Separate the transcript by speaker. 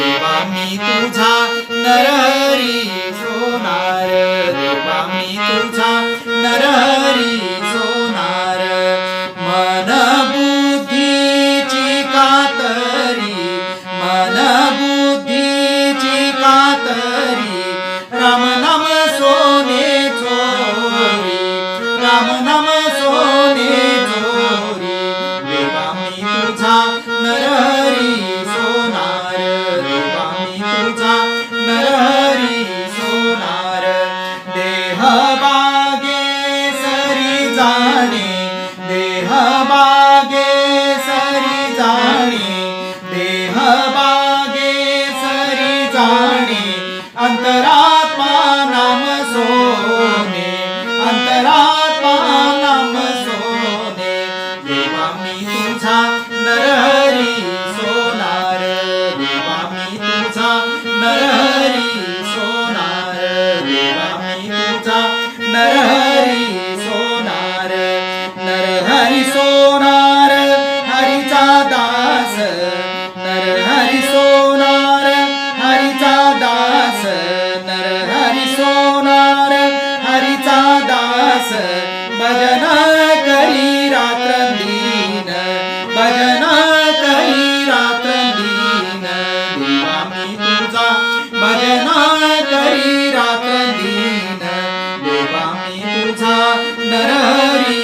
Speaker 1: देवा मी तुझा नरहरी सोनार. देवा मी तुझा नरहरी सोनार. मना अंतरात्मा नाम सोने अंतरात्मा नाम सोने देवा मी तुझा नरहरी सोनार देवा मी तुझा नरहरी सोनार देवा मी तुझा नरहरी सोनार नरहरी सोनार हरीचा दा सोनार हरीचा दास भजन करी रात्र दीन भजन करी रात्र दीन. देवा मी तुझा भजन करी रात्र दीन. देवा मी तुझा नरहरी